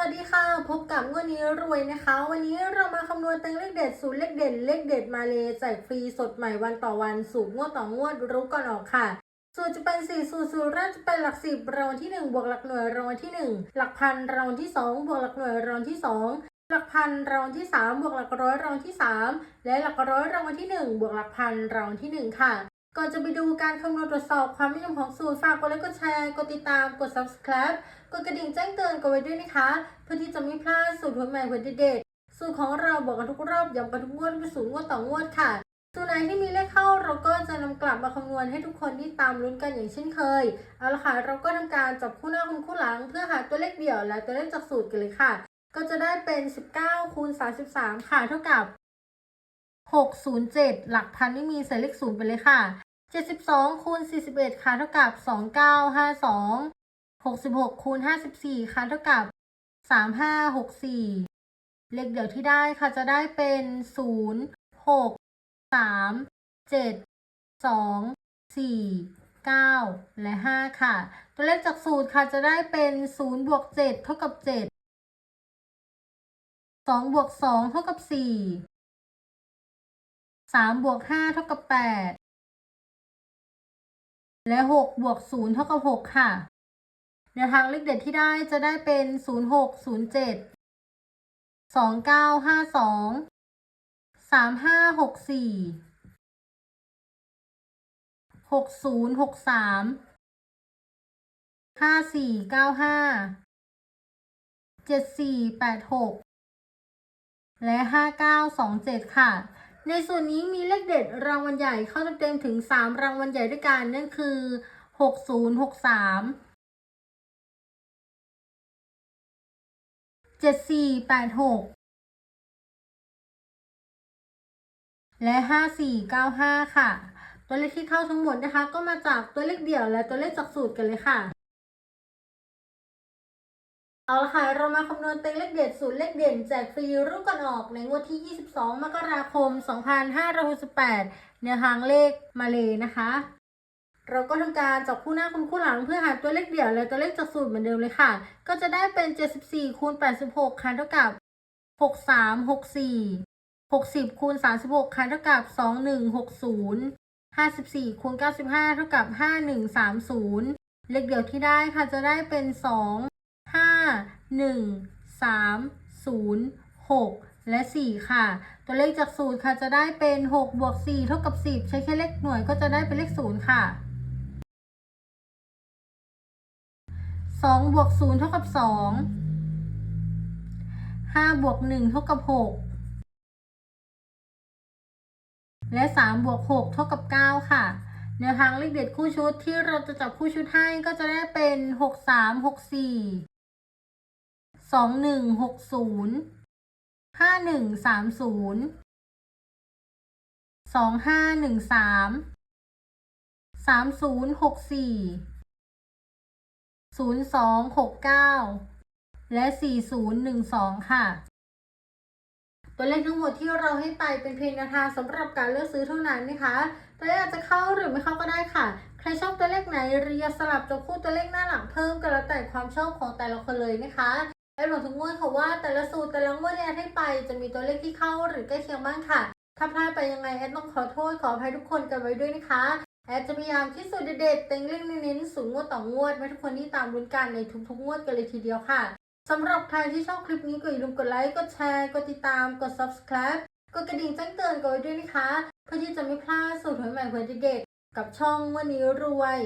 วัสดีค่ะ พบกับงวดนี้รวยนะคะ วันนี้เรามาคำนวณตังเลขเด็ดสูตรเลขเด่นเลขเด็ดมาเลยแจกฟรีสดใหม่วันต่อวันสูตรงวดต่องวดรู้ก่อนออกค่ะสูตรจะเป็นสี่สูตรสูตรแรกจะเป็นหลักสิบรางวัลที่หนึ่งบวกหลักหน่วยรางวัลที่หนึ่งหลักพันรางวัลที่สองบวกหลักหน่วยรางวัลที่สองหลักพันรางวัลที่สามบวกหลักร้อยรางวัลที่สามและหลักร้อยรางวัลที่หนึ่งบวกหลักพันรางวัลที่หนึ่งค่ะ ก่อนจะไปดูการคำนวณตรวจสอบความนิยมของสูตรฝากกดไลค์กดแชร์ กดติดตาม กด subscribe กดกระดิ่งแจ้งเตือนกันไว้ด้วยนะคะ เพื่อที่จะไม่พลาดสูตรหัวใหม่หัวเด็ดๆสูตรของเราบอกกันทุกรอบย้ำกันทุกงวดเป็นสูตรงวดต่องวดค่ะสูตรไหนที่มีเลขเข้าเราก็จะนำกลับมาคำนวณให้ทุกคนที่ตามลุ้นกันอย่างเช่นเคย เอาละค่ะเราก็ทำการจับคู่หน้าคูณคู่หลัง เพื่อหาตัวเลขเดี่ยวและตัวเลขจากสูตรกันเลยค่ะ ก็จะได้เป็น 19คูณ33 ค่ะเท่ากับ 607 หลักพันไม่มีใส่เลขศูนย์ไปเลยค่ะ 72คูณ41 ค่ะ เท่ากับ 2952 66คูณ54 ค่ะ เท่ากับ 3564 เลขเดี่ยวที่ได้ค่ะจะได้เป็น 0 6 3 7 2 4 9 และ 5 ค่ะ ตัวเลขจากสูตรค่ะจะได้เป็น 0 บวก 7 เท่ากับ 7 2 บวก 2 เท่ากับ 4 3 บวก 5 เท่ากับ 8 และ6บวก0เท่ากับ 6 ค่ะแนวทางเลขเด็ดที่ได้จะได้เป็น 0 6 0 7 2 9 5 2 3 5 6 4 6 0 6 3 5 4 9 5 7 4 8 6 และ 5 9 2 7 ค่ะ ในส่วนนี้มีเลขเด็ดรางวัลใหญ่เข้าเต็มๆถึง 3 รางวัลใหญ่ด้วยกันนั่นคือ 60 63 74 86 และ 5495 ค่ะ ตัวเลขที่เข้าทั้งหมดนะคะ ก็มาจากตัวเลขเดี่ยวและตัวเลขจากสูตรกันเลยค่ะ เอาละค่ะ เรามาคำนวณเต็งเลขเด็ดสูตรเลขเด่นแจกฟรีรุ่นก่อนออกในงวดที่ 22 มกราคม 2568เนื้อหางเลขมาเลยนะคะ เราก็ทำการจับคู่หน้าคูณคู่หลังเพื่อหาตัวเลขเดี่ยวและตัวเลขจากสูตรเหมือนเดิมเลยค่ะ ก็จะได้เป็น 74คูณ86ค่ะเท่ากับ 63 64 60คูณ36ค่ะเท่ากับ 2160 54คูณ95เท่ากับ 5130 เลขเดี่ยวที่ได้ค่ะจะได้เป็น 2 1 3 0 6 และ 4 ค่ะ ตัวเลขจากสูตรค่ะจะได้เป็น 6 บวก 4 เท่ากับ 10 ใช้แค่เลขหน่วยก็จะได้เป็นเลข 0 ค่ะ 2 บวก 0 เท่ากับ 2 5 บวก 1 เท่ากับ 6 และ 3 บวก 6 เท่ากับ 9 ค่ะแนวทางเลขเด็ดคู่ชุดที่เราจะจับคู่ชุดให้ก็จะได้เป็น 6 3 6 4 2 1 6 0 5 1 3 0 2 5 1 3 3 0 6 4 0 2 6 9และ 4 0 1 2 ค่ะ ตัวเลขทั้งหมดที่เราให้ไปเป็นเพียงแนวทางสำหรับการเลือกซื้อเท่านั้นนะคะ ตัวเลขอาจจะเข้าหรือไม่เข้าก็ได้ค่ะ ใครชอบตัวเลขไหนหรืออยสลับจับคู่ตัวเลขหน้าหลังเพิ่มก็แล้วแต่ความชอบของแต่ละคนเลยนะคะ แอดบอกทุกงวดค่ะว่าแต่ละสูตรแต่ละงวดที่แอดให้ไป จะมีตัวเลขที่เข้าหรือใกล้เคียงบ้างค่ะ ถ้าพลาดไปยังไงแอดต้องขอโทษขออภัยทุกคนกันไว้ด้วยนะคะ แอดจะพยายามที่สุดเด็ดๆเต็งเลขเน้นๆสูงงวดต่องวดให้ทุกคนที่ตามลุ้นกันในทุกๆงวดกันเลยทีเดียวค่ะสำหรับใครที่ชอบคลิปนี้ก็อย่าลืมกดไลค์กดแชร์กดติดตามกด subscribe กดกระดิ่งแจ้งเตือนกันไว้ด้วยนะคะ เพื่อที่จะไม่พลาดสูตรหวยใหม่หวยเด็ดๆกับช่องวันนี้รวย